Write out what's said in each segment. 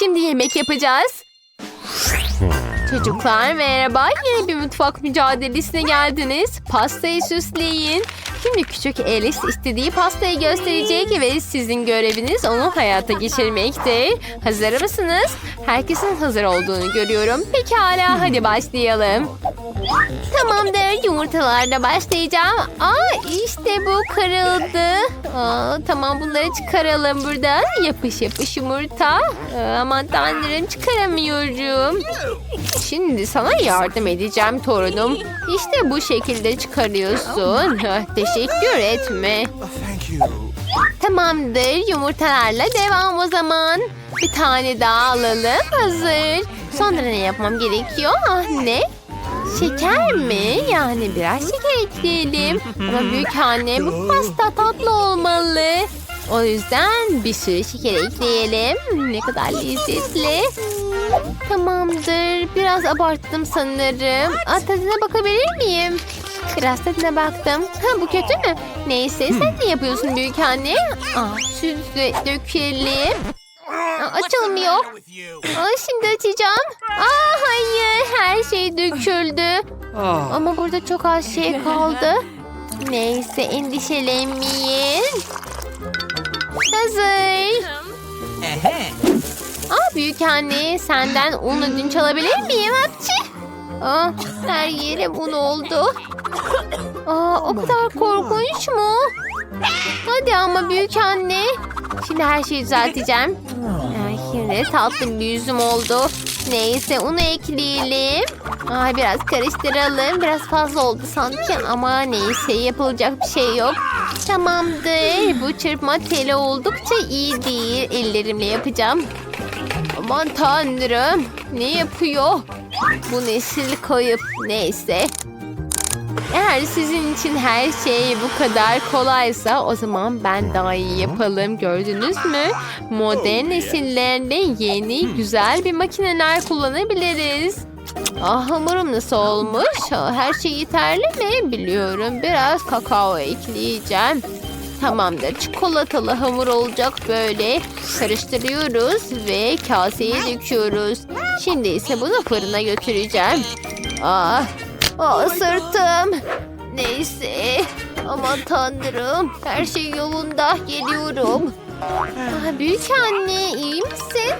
Şimdi yemek yapacağız. Çocuklar merhaba. Yeni bir mutfak mücadelesine geldiniz. Pastayı süsleyin. Şimdi küçük Alice istediği pastayı gösterecek ve sizin göreviniz onu hayata geçirmektir. Hazır mısınız? Herkesin hazır olduğunu görüyorum. Pekala hadi başlayalım. Tamamdır yumurtalarla başlayacağım. Aa işte bu kırıldı. Aa, tamam bunları çıkaralım buradan. Yapış yapış yumurta. Aa, aman tanrım çıkaramıyorum. Şimdi sana yardım edeceğim torunum. İşte bu şekilde çıkarıyorsun. Ah, Teşekkür etme. Tamamdır yumurtalarla devam o zaman. Bir tane daha alalım. Hazır. Sonra ne yapmam gerekiyor? Ah ne? Şeker mi? Yani biraz şeker ekleyelim. Ama büyük anne bu pasta tatlı olmalı. O yüzden bir sürü şeker ekleyelim. Ne kadar lezzetli. Tamamdır. Biraz abarttım sanırım. Aa, tadına bakabilir miyim? Biraz tadına baktım. Ha bu kötü mü? Neyse sen ne yapıyorsun büyük anne? Aa, süt de dökelim. Aa, açılmıyor. Aa, şimdi açacağım. Aa, hayır her şey döküldü. Ama burada çok az şey kaldı. Neyse endişelenmeyin. Hazır. Aa büyük anne senden un ödünç alabilir miyim hapçı? Aa, her yerim un oldu. Aa, o kadar korkunç mu? Hadi ama büyük anne. Şimdi her şeyi düzelteceğim. Ay, şimdi tatlı bir yüzüm oldu. Neyse unu ekleyelim. Ay, biraz karıştıralım. Biraz fazla oldu sanki ama neyse yapılacak bir şey yok. Tamamdır. Bu çırpma teli oldukça iyi değil. Ellerimle yapacağım. Aman tanrım. Ne yapıyor? Bu nesil kayıp. Neyse. Eğer sizin için her şey bu kadar kolaysa o zaman ben daha iyi yapalım. Gördünüz mü? Modern nesillerle yeni güzel bir makineler kullanabiliriz. Ah hamurum nasıl olmuş? Her şey yeterli mi? Biliyorum. Biraz kakao ekleyeceğim. Tamamdır. Çikolatalı hamur olacak böyle. Karıştırıyoruz ve kaseye döküyoruz. Şimdi ise bunu fırına götüreceğim. Ah, ah sırtım. Neyse. Aman tanrım. Her şey yolunda. Geliyorum. Ah, büyük anne iyi misin?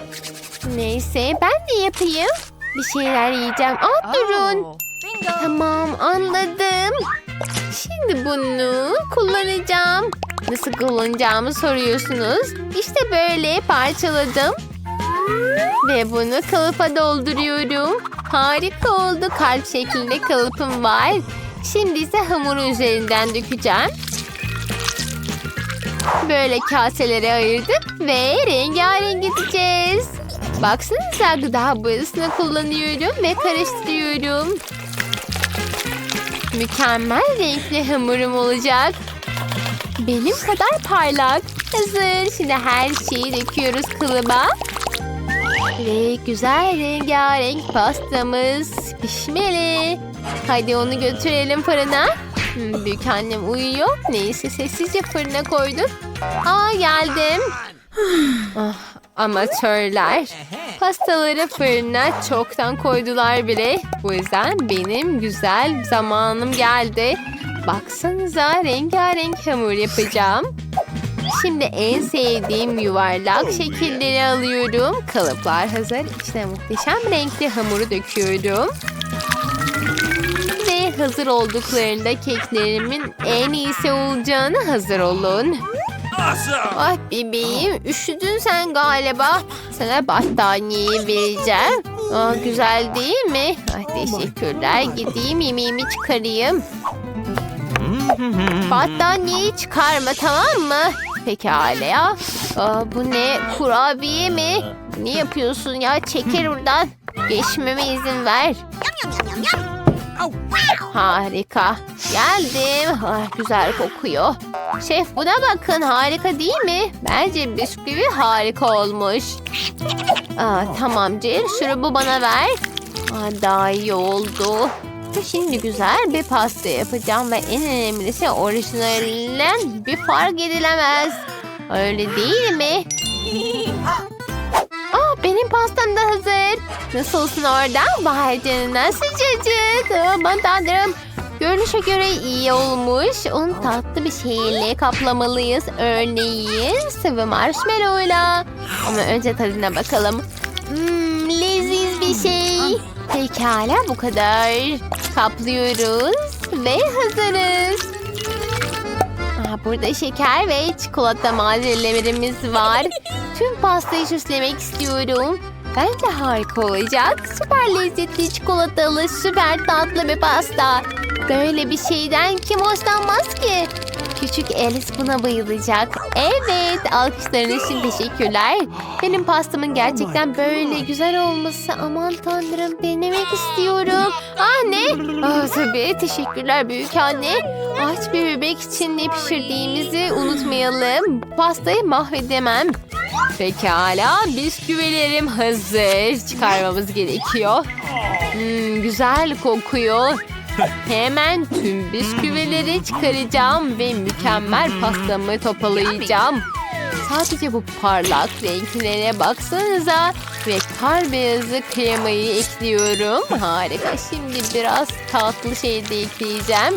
Neyse ben de yapayım. Bir şeyler yiyeceğim. Ah durun. Tamam anladım. Şimdi bunu kullanacağım. Nasıl kullanacağımı soruyorsunuz. İşte böyle parçaladım. Ve bunu kalıpa dolduruyorum. Harika oldu. Kalp şeklinde kalıpım var. Şimdi ise hamuru üzerinden dökeceğim. Böyle kaselere ayırdık ve rengarenk edeceğiz. Baksanıza gıda boyasını kullanıyorum ve karıştırıyorum. Mükemmel renkli hamurum olacak. Benim kadar parlak. Hazır. Şimdi her şeyi döküyoruz kılıba. Ve güzel rengarenk pastamız pişmeli. Hadi onu götürelim fırına. Hmm, büyük annem uyuyor. Neyse sessizce fırına koydum. Aa geldim. Ah, amatörler. Pastaları fırına çoktan koydular bile. Bu yüzden benim güzel zamanım geldi. Baksanıza rengarenk hamur yapacağım. Şimdi en sevdiğim yuvarlak şekilleri alıyorum. Kalıplar hazır. İçine muhteşem renkli hamuru döküyorum. Ve hazır olduklarında keklerimin en iyisi olacağını hazır olun. Ah bebeğim üşüdün sen galiba. Sana battaniyeyi vereceğim. Aa, güzel değil mi? Ah, teşekkürler. Gideyim yemeğimi çıkarayım. Battaniyeyi çıkarma tamam mı? Pekala ya. Aa, bu ne? Kurabiye mi? Ne yapıyorsun ya? Çekil buradan. Geçmeme izin ver. Harika. Geldim. Ah, güzel kokuyor. Şef buna bakın harika değil mi? Bence bisküvi harika olmuş. Aa, tamam Jill şurubu bana ver. Aa, daha iyi oldu. Şimdi güzel bir pasta yapacağım ve en önemlisi orijinalinden bir fark edilemez. Öyle değil mi? Aa, benim hazır. Nasılsın orada? Vay canına sıcacık. Aman tanrım. Görünüşe göre iyi olmuş. Onu tatlı bir şeyle kaplamalıyız. Örneğin sıvı marshmallow'la. Ama önce tadına bakalım. Hmm, leziz bir şey. Pekala bu kadar. Kaplıyoruz ve hazırız. Aa, burada şeker ve çikolata malzemelerimiz var. Tüm pastayı süslemek istiyorum. Bence harika olacak. Süper lezzetli çikolatalı, süper tatlı bir pasta. Böyle bir şeyden kim hoşlanmaz ki? Küçük Alice buna bayılacak. Evet, alkışlarınız için teşekkürler. Benim pastamın gerçekten böyle güzel olması aman tanrım denemek istiyorum. Ah ne? Ah, tabii teşekkürler büyük anne. Aç bir bebek için ne pişirdiğimizi unutmayalım. Pastayı mahvedemem. Pekala bisküvilerim hazır. Çıkarmamız gerekiyor. Hmm, güzel kokuyor. Hemen tüm bisküvileri çıkaracağım ve mükemmel pastamı toparlayacağım. Sadece bu parlak renklere baksanıza. Ve kar beyazı kremayı ekliyorum. Harika. Şimdi biraz tatlı şey de ekleyeceğim.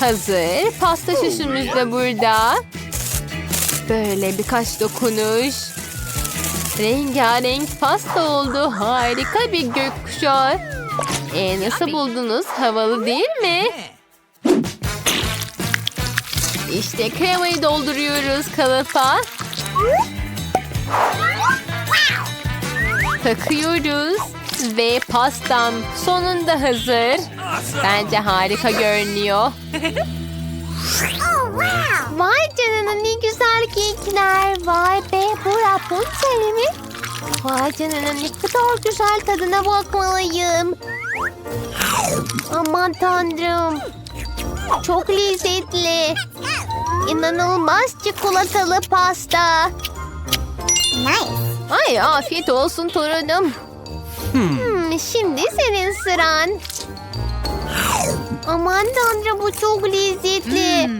Hazır. Pasta süsümüz de burada. Böyle birkaç dokunuş. Rengarenk pasta oldu. Harika bir gökkuşağı. E, nasıl buldunuz? Havalı değil mi? İşte kremayı dolduruyoruz kalıpa. Takıyoruz. Ve pastam sonunda hazır. Bence harika görünüyor. Vay canına ne güzel kekler. Vay be bu Rapunzel mi? Vay canına ne kadar güzel tadına bakmalıyım. Aman tanrım. Çok lezzetli. İnanılmaz çikolatalı pasta. Ay afiyet olsun torunum. Hmm, şimdi senin sıran. Aman tanrım bu çok lezzetli.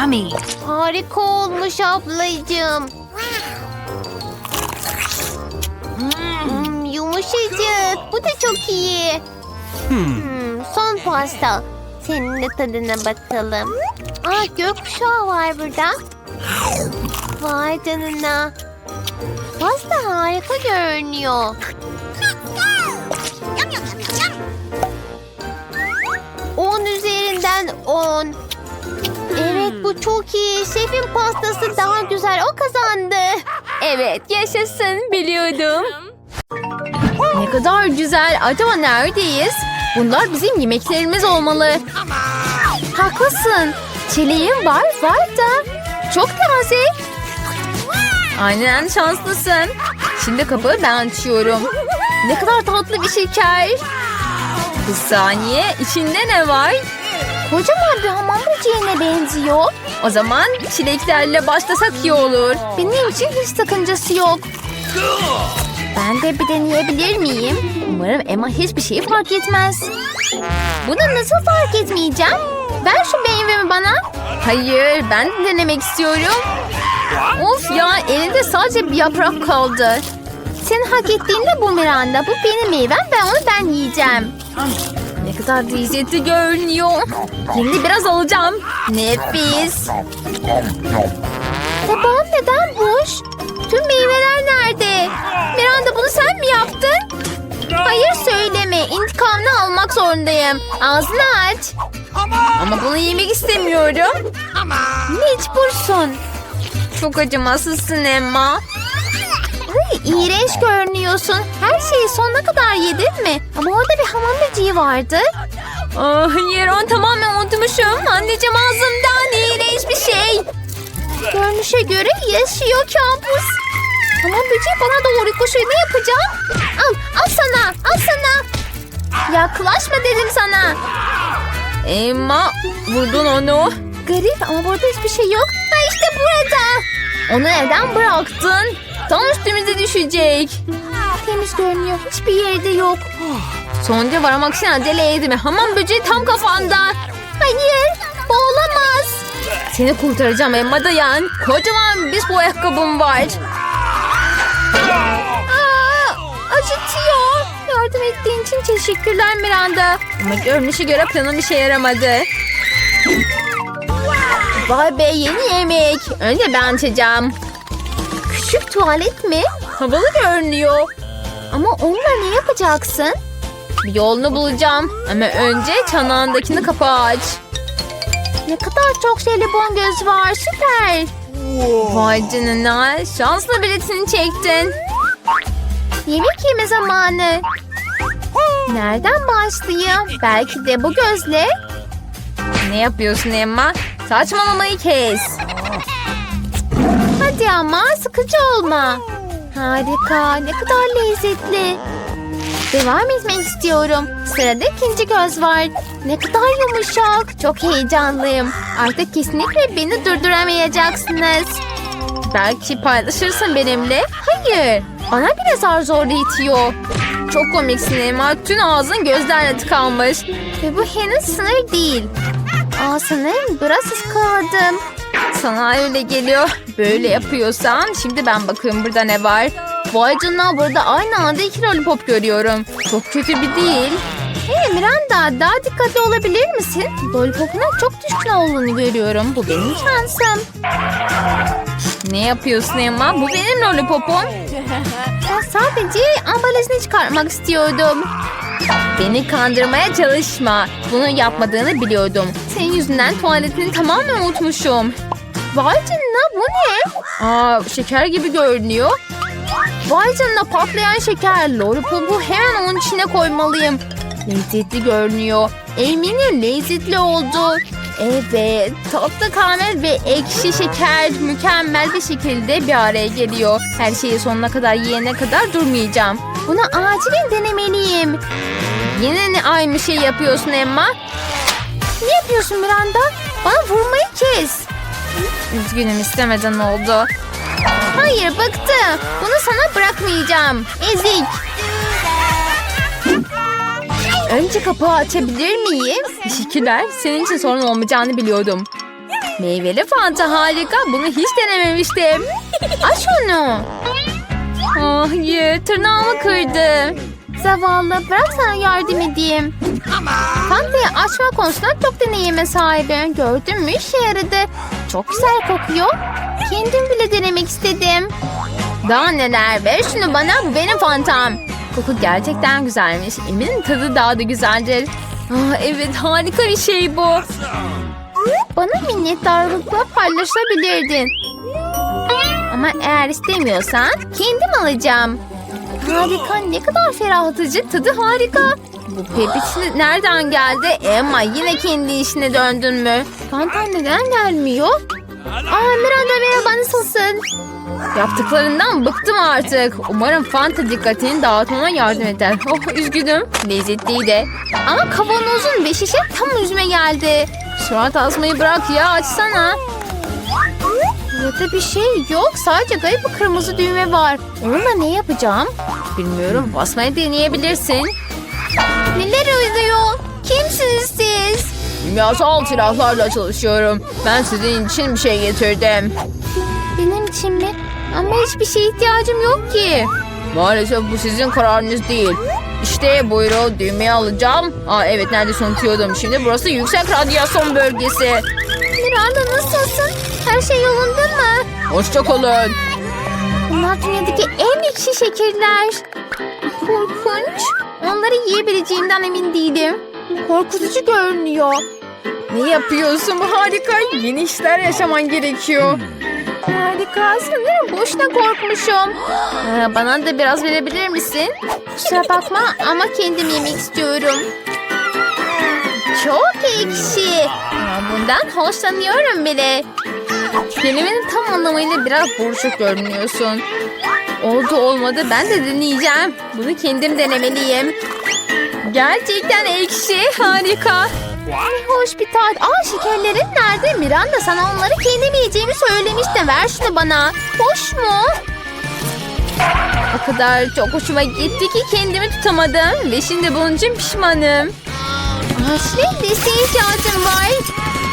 Yummy. Harika olmuş ablacığım. Yumuşacık. Bu da çok iyi. Hmm, son pasta. Senin de tadına bakalım. Aa gökkuşağı var burada. Vay canına. Pasta harika görünüyor. 10 üzerinden 10. Evet bu çok iyi. Şefin pastası daha güzel. O kazandı. Evet yaşasın biliyordum. Kadar güzel. Acaba neredeyiz? Bunlar bizim yemeklerimiz olmalı. Haklısın. Çileğim var var da. Çok taze. Aynen şanslısın. Şimdi kapıyı ben açıyorum. Ne kadar tatlı bir şeker. Bir saniye içinde ne var? Kocaman bir hamam böceğine benziyor. O zaman çileklerle başlasak iyi olur. Benim için hiç sakıncası yok. Ben de bir deneyebilir miyim? Umarım Emma hiçbir şeyi fark etmez. Bunu nasıl fark etmeyeceğim? Ver şu meyvemi bana. Hayır ben de denemek istiyorum. Of ya elinde sadece bir yaprak kaldı. Senin hak ettiğin de bu Miranda. Bu benim meyvem ve onu ben yiyeceğim. Ne kadar lezzetli görünüyor. Şimdi biraz alacağım. Nefis. Miranda bunu sen mi yaptın? Hayır söyleme. İntikamını almak zorundayım. Ağzını aç. Ama bunu yemek istemiyorum. Mecbursun. Çok acımasızsın Emma. Ay, iğrenç görünüyorsun. Her şeyi sonuna kadar yedin mi? Ama orada bir hamam böceği vardı. Oh, hayır onu tamamen unutmuşum. Anneciğim ağzımdan iğrenç bir şey. Görünüşe göre yaşıyor kampus. Hamam böceği bana doğru koşuyor. Ne yapacağım? Al, al sana, al sana. Yaklaşma dedim sana. Emma, vurdun onu. Garip ama burada hiçbir şey yok. Ha işte burada. Onu neden bıraktın? Tam üstümüze düşecek. Temiz görünüyor. Hiçbir yerde yok. Sonuca varmak için acele etme. Hamam böceği tam kafanda. Hayır. Bu olamaz. Seni kurtaracağım Emma dayan. Kocaman bir bu ayakkabım var. Yardım ettiğin için teşekkürler Miranda. Ama görünüşe göre planım işe yaramadı. Vay be yeni yemek. Önce ben açacağım. Küçük tuvalet mi? Havalı görünüyor. Ama onunla ne yapacaksın? Bir yolunu bulacağım. Ama önce çanağındakini kapağı aç. Ne kadar çok jelibon göz var. Süper. Vay canına. Şanslı biletini çektin. Yemek yeme zamanı. Nereden başlayayım? Belki de bu gözle. Ne yapıyorsun Emma? Saçmalamayı kes. Hadi ama sıkıcı olma. Harika. Ne kadar lezzetli. Devam etmek istiyorum. Sırada ikinci göz var. Ne kadar yumuşak. Çok heyecanlıyım. Artık kesinlikle beni durduramayacaksınız. Belki paylaşırsın benimle. Hayır. Bana bile zar zor itiyor. Çok komiksin Emma. Tüm ağzın gözlerle tıkanmış. Ve bu henüz sınır değil. Aa sanırım biraz ıskaladım. Sana öyle geliyor. Böyle yapıyorsan şimdi ben bakıyorum burada ne var. Vay burada aynı anda iki lollipop görüyorum. Çok kötü bir değil. Hey Miranda daha dikkatli olabilir misin? Lollipopuna çok düşkün olduğunu görüyorum. Bu benim şansım. Ne yapıyorsun Emma? Bu benim lollipopum. Ben sadece ambalajını çıkartmak istiyordum. Beni kandırmaya çalışma. Bunu yapmadığını biliyordum. Senin yüzünden tuvaletini tamamen unutmuşum. Vay canına bu ne? Aa şeker gibi görünüyor. Vay canına patlayan şeker. Lollipopu hemen onun içine koymalıyım. Lezzetli görünüyor. Eminim lezzetli oldu. Evet, tatlı karamel ve ekşi şeker mükemmel bir şekilde bir araya geliyor. Her şeyi sonuna kadar yiyene kadar durmayacağım. Bunu acilen denemeliyim. Yine ne aynı şey yapıyorsun Emma? Ne yapıyorsun Miranda? Bana vurmayı kes. Üzgünüm istemeden oldu. Hayır bıktım. Bunu sana bırakmayacağım. Ezik. Önce kapağı açabilir miyim? Teşekkürler. Senin için sorun olmayacağını biliyordum. Meyveli fanta harika. Bunu hiç denememiştim. Aç onu. Ah hayır tırnağımı kırdı. Zavallı bırak sana yardım edeyim. Fanta'yı açma konusunda çok deneyime sahibim. Gördün mü işe yaradı. Çok güzel kokuyor. Kendim bile denemek istedim. Daha neler ver şunu bana bu benim fantam. Koku gerçekten güzelmiş. Eminim tadı daha da güzeldir. Ah, evet harika bir şey bu. Bana minnettarlıkla paylaşabilirdin. Ama eğer istemiyorsan kendim alacağım. Harika ne kadar ferahlatıcı tadı harika. Bu pepisi nereden geldi? Emma yine kendi işine döndün mü? Fantan neden gelmiyor? Aa Miranda merhaba nasılsın? Yaptıklarından bıktım artık. Umarım Fanta dikkatini dağıtmama yardım eder. Oh üzgünüm. Lezzetliydi. Ama kavanozun bir şişe tam yüzüme geldi. Surat asmayı bırak ya açsana. Burada bir şey yok. Sadece garip bir kırmızı düğme var. Onunla ne yapacağım? Bilmiyorum. Basmayı deneyebilirsin. Neler oluyor? Kimsiniz siz? Kimyasal silahlarla çalışıyorum. Ben sizin için bir şey getirdim. Mi? Ama hiçbir şeye ihtiyacım yok ki. Maalesef bu sizin kararınız değil. İşte buyurun düğmeyi alacağım. Aa evet neredeyse unutuyordum. Şimdi burası yüksek radyasyon bölgesi. Miranda nasılsın? Her şey yolunda mı? Hoşçakalın. Bunlar dünyadaki en ekşi şekerler. Korkunç. Onları yiyebileceğimden emin değilim. Korkutucu görünüyor. Ne yapıyorsun? Bu harika. Yeni işler yaşaman gerekiyor. Harika. Sanırım boşuna korkmuşum. Ee, bana da biraz verebilir misin? Kusura bakma ama kendim yemek istiyorum. Çok ekşi. Bundan hoşlanıyorum bile. Kelimenin tam anlamıyla biraz buruşuk görünüyorsun. Oldu olmadı ben de deneyeceğim. Bunu kendim denemeliyim. Gerçekten ekşi harika. Ne hoş bir tat. Aa şekerlerin nerede? Miranda sana onları kendim yiyeceğimi söylemişti. Ver şunu bana. Hoş mu? O kadar çok hoşuma gitti ki kendimi tutamadım. Ve şimdi bunun için pişmanım. Aslı desteğe ihtiyacım var.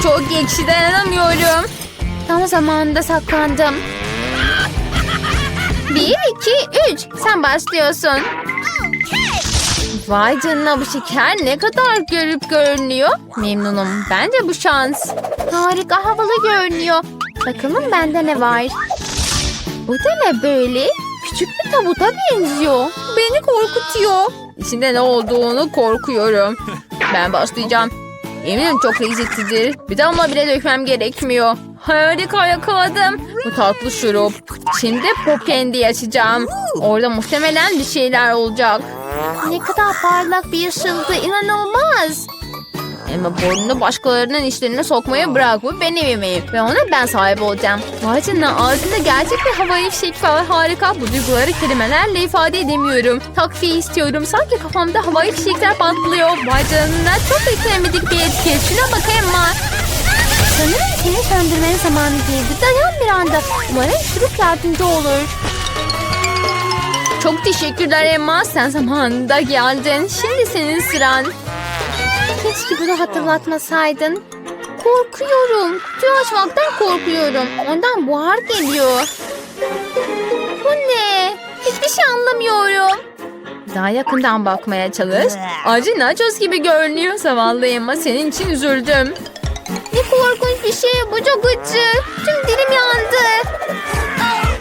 Çok ekşi dayanamıyorum. Tam zamanında saklandım. Bir, iki, üç. Sen başlıyorsun. Vay canına bu şeker ne kadar görüp görünüyor. Memnunum. Bence bu şans. Harika havalı görünüyor. Bakalım bende ne var. Bu da ne böyle? Küçük bir tabuta benziyor. Beni korkutuyor. İçinde ne olduğunu korkuyorum. Ben başlayacağım. Eminim çok lezzetlidir. Bir damla bile dökmem gerekmiyor. Harika yakaladım. Bu tatlı şurup. Şimdi pop açacağım. Orada muhtemelen bir şeyler olacak. Ne kadar parlak bir ışıldı. inanılmaz. Ama burnunu başkalarının işlerine sokmayı bırak. Bu benim yemeğim. Ve ona ben sahip olacağım. Vay canına ağzında gerçek bir havai fişek var. Harika. Bu duyguları kelimelerle ifade edemiyorum. Takviye istiyorum. Sanki kafamda havai fişekler patlıyor. Vay canına çok beklemedik bir etki. Şuna bak Emma. Sanırım seni söndürmenin zamanı geldi. Dayan bir anda. Umarım şurup yardımcı olur. Çok teşekkürler Emma. Sen zamanında geldin. Şimdi senin sıran. Keşke bunu hatırlatmasaydın. Korkuyorum. Kutuyu açmaktan korkuyorum. Ondan buhar geliyor. Bu ne? Hiçbir şey anlamıyorum. Daha yakından bakmaya çalış. Acı nachos gibi görünüyor. Zavallı Emma senin için üzüldüm. Ne korkunç bir şey. Bu çok acı. Tüm dilim yandı.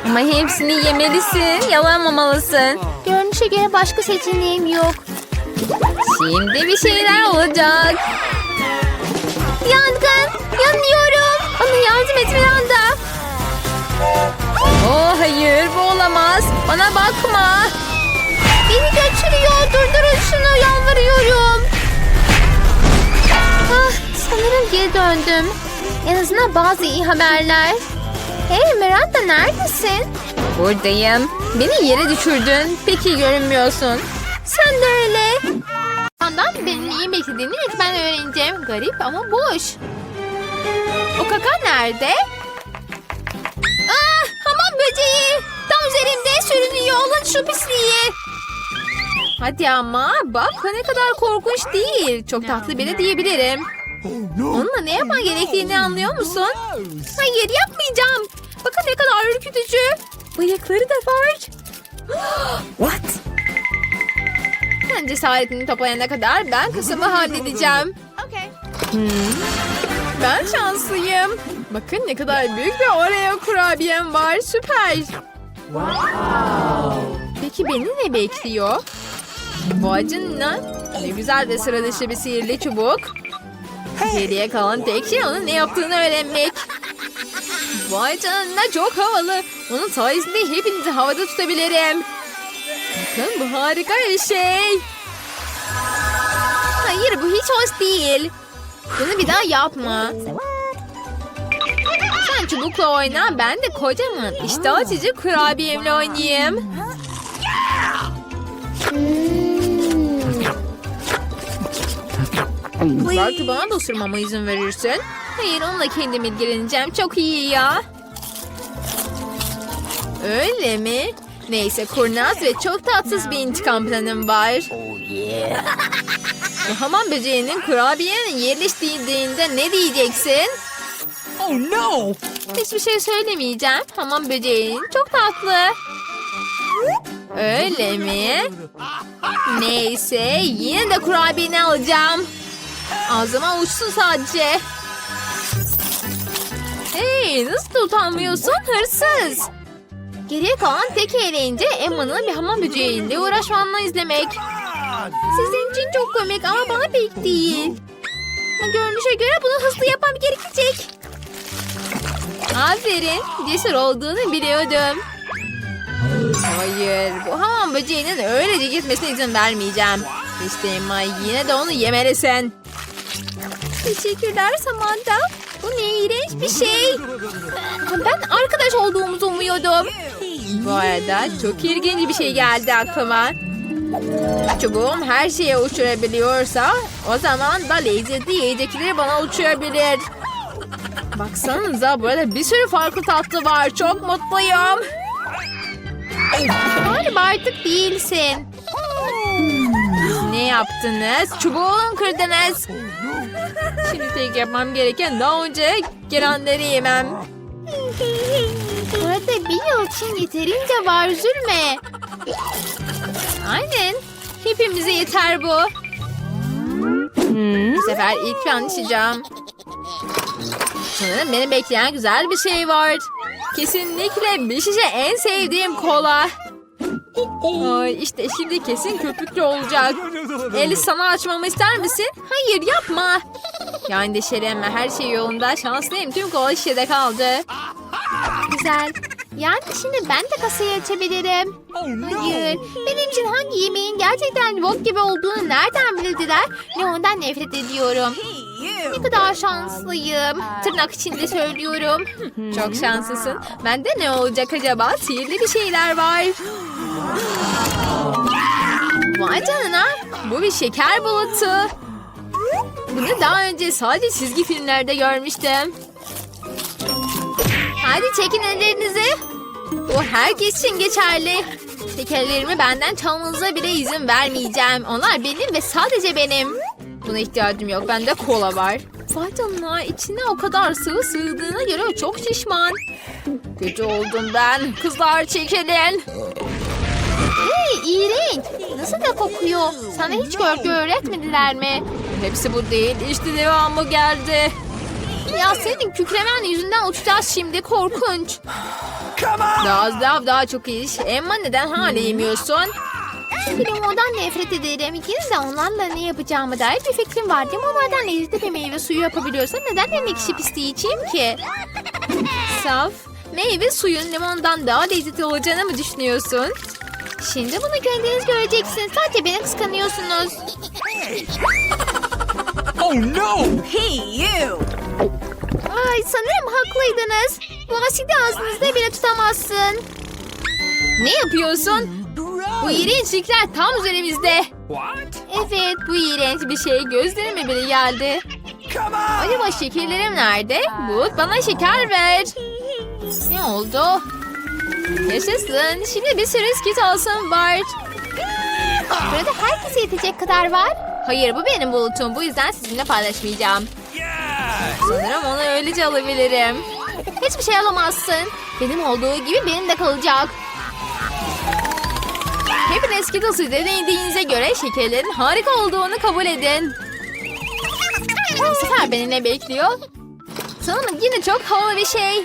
Ama hepsini yemelisin. Yalanmamalısın. Görünüşe göre başka seçeneğim yok. Şimdi bir şeyler olacak. Yangın! Yanıyorum! Bana yardım et Miranda. Oh hayır bu olamaz. Bana bakma. Beni götürüyor. Durdurun şunu yalvarıyorum. Ah, sanırım geri döndüm. En azından bazı iyi haberler. Hey Miranda neredesin? Buradayım. Beni yere düşürdün. Peki görünmüyorsun. Sen de öyle. Ondan benim neyi beklediğini ilk ben öğreneceğim. Garip ama boş. O kaka nerede? Ah, hamam böceği. Tam üzerimde sürünüyor. Alın şu pisliği. Hadi ama bak ne kadar korkunç değil. Çok tatlı biri diyebilirim. Onunla ne yapman gerektiğini anlıyor musun? Hayır yapmayacağım. Bakın ne kadar ürkütücü. Bıyıkları da var. What? Cesaretini toplayana kadar ben kısmı halledeceğim. Hmm. Ben şanslıyım. Bakın ne kadar büyük bir Oreo kurabiyem var. Süper. Peki beni ne bekliyor? Vay canına. Ne güzel ve sıra dışı bir sihirli çubuk. Geriye kalan tek şey onun ne yaptığını öğrenmek. Vay canına çok havalı. Onun sayesinde hepinizi havada tutabilirim. Bakın bu harika bir şey. Hayır bu hiç hoş değil. Bunu bir daha yapma. Sen çubukla oyna ben de kocaman iştah açıcı kurabiyemle oynayayım. Belki bana da ısırmama izin verirsin. Hayır onunla kendim ilgileneceğim. Çok iyi ya. Öyle mi? Neyse kurnaz ve çok tatsız bir intikam planım var. Bu hamam böceğinin kurabiyenin yerleştiğinde ne diyeceksin? Oh no! Hiçbir şey söylemeyeceğim. Hamam böceğinin çok tatlı. Öyle mi? Neyse yine de kurabiyeni alacağım. Ağzıma uçsun sadece. Hey nasıl utanmıyorsun hırsız. Geriye kalan tek eğlence Emma'nın bir hamam böceğiyle uğraşmanla izlemek. Sizin için çok komik ama bana pek değil. Görünüşe göre bunu hızlı yapmam gerekecek. Aferin. Cesur olduğunu biliyordum. Hayır. Bu hamam böceğinin öylece gitmesine izin vermeyeceğim. İşte Emma yine de onu yemelisin. Teşekkürler Samantha. Bu ne iğrenç bir şey. Ben arkadaş olduğumuzu umuyordum. Bu arada çok ilginç bir şey geldi aklıma. Çubuğum her şeye uçurabiliyorsa o zaman da lezzetli yiyecekleri bana uçurabilir. Baksanıza burada bir sürü farklı tatlı var. Çok mutluyum. Galiba artık değilsin. Ne yaptınız? Çubuğumu kırdınız. Şimdi tek yapmam gereken daha önce gelenleri yemem. Burada bir yıl için yeterince var üzülme. Aynen. Hepimize yeter bu. Bu sefer ilk ben içeceğim. Sanırım beni bekleyen güzel bir şey var. Kesinlikle bir şişe en sevdiğim kola. Ay işte şimdi kesin köpüklü olacak. Eli sana açmamı ister misin? Hayır yapma. Ya endişelenme her şey yolunda. Şanslıyım tüm kola şişede kaldı. Güzel. Yani şimdi ben de kasayı açabilirim. Oh. Hayır. Benim için hangi yemeğin gerçekten bok gibi olduğunu nereden bildiler? Ne ondan nefret ediyorum. Ne kadar şanslıyım. Tırnak içinde söylüyorum. Çok şanslısın. Bende ne olacak acaba? Sihirli bir şeyler var. Vay canına. Bu bir şeker bulutu. Bunu daha önce sadece çizgi filmlerde görmüştüm. Hadi çekin ellerinizi. Bu herkes için geçerli. Şekerlerimi benden çalmanıza bile izin vermeyeceğim. Onlar benim ve sadece benim. Buna ihtiyacım yok. Bende kola var. Vay canına içine o kadar sıvı sığdığına göre çok şişman. Kötü oldum ben. Kızlar çekilin. Hey iğrenç. Nasıl da kokuyor? Sana hiç görgü öğretmediler mi? Hepsi bu değil. İşte devamı geldi. Ya senin kükremen yüzünden uçacağız şimdi. Korkunç. Daha az daha daha çok iş. Emma neden hala yemiyorsun? Limondan nefret ederim. İkiniz de onlarla ne yapacağımı dair bir fikrim var. Limonlardan lezzetli bir meyve suyu yapabiliyorsan neden hem ekşi pisliği içeyim ki? Saf, meyve suyun limondan daha lezzetli olacağını mı düşünüyorsun? Şimdi bunu kendiniz göreceksiniz. Sadece beni kıskanıyorsunuz. Oh no. Hey you. Ay sanırım haklıydınız. Bu asidi ağzınızda bile tutamazsın. Ne yapıyorsun? Bu iğrençlikler tam üzerimizde. What? Evet bu iğrenç bir şey gözlerime bile geldi. Come on! Acaba şekerlerim nerede? Bu bana şeker ver. Ne oldu? Yaşasın. Şimdi bir sürü skit olsun var. Burada herkese yetecek kadar var. Hayır bu benim bulutum. Bu yüzden sizinle paylaşmayacağım. Sanırım onu öylece alabilirim. Hiçbir şey alamazsın. Benim olduğu gibi benim de kalacak. Hepiniz Skittles'ı denediğinize göre şekerlerin harika olduğunu kabul edin. Bu sefer beni ne bekliyor? Sanırım yine çok havalı bir şey.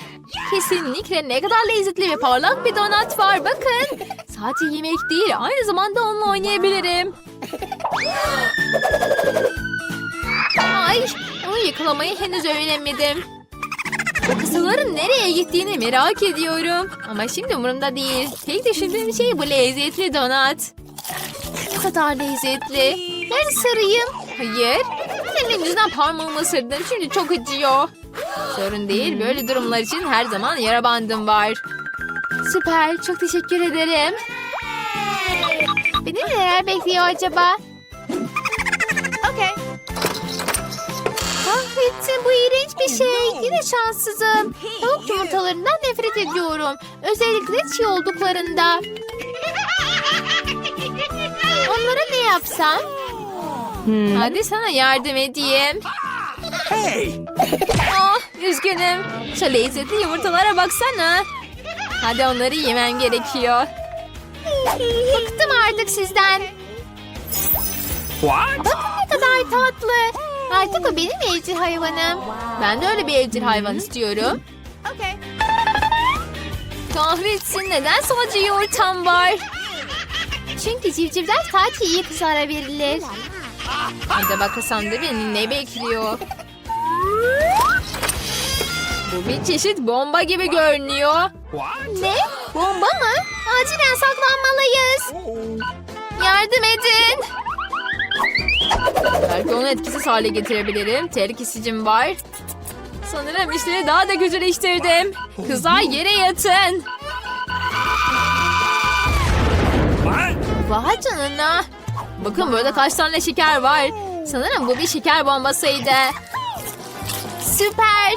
Kesinlikle ne kadar lezzetli ve parlak bir donat var bakın. Sadece yemek değil aynı zamanda onunla oynayabilirim. Ay onu yakalamayı henüz öğrenemedim. Bu kızların nereye gittiğini merak ediyorum. Ama şimdi umurumda değil. Tek düşündüğüm şey bu lezzetli donat. Ne kadar lezzetli. Ben sarayım. Hayır. Senin yüzünden parmağımı ısırdım. Şimdi çok acıyor. Sorun değil. Böyle durumlar için her zaman yara bandım var. Süper. Çok teşekkür ederim. Beni neler bekliyor acaba? Kahretsin bu iğrenç bir şey. Yine şanssızım. Tavuk yumurtalarından nefret ediyorum. Özellikle çiğ olduklarında. Onlara ne yapsam? Hadi sana yardım edeyim. Hey! Ah, üzgünüm. Şu lezzetli yumurtalara baksana. Hadi onları yemem gerekiyor. Bıktım artık sizden. What? Bakın ne kadar tatlı. Artık o benim evcil hayvanım. Ben de öyle bir evcil hayvan istiyorum. Kahretsin neden sadece yumurtam var? Çünkü civcivler sadece iyi kızlara verilir. Acaba kasanda beni ne bekliyor? Bu bir çeşit bomba gibi görünüyor. Ne? Bomba mı? Acilen saklanmalıyız. Yardım edin. Belki onu etkisiz hale getirebilirim. Ter kesicim var. Sanırım işleri daha da kötüleştirdim. Kızlar yere yatın. Vay canına. Bakın burada kaç tane şeker var. Sanırım bu bir şeker bombasıydı. Süper.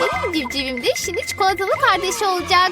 Benim civcivim de şimdi çikolatalı kardeşi olacak.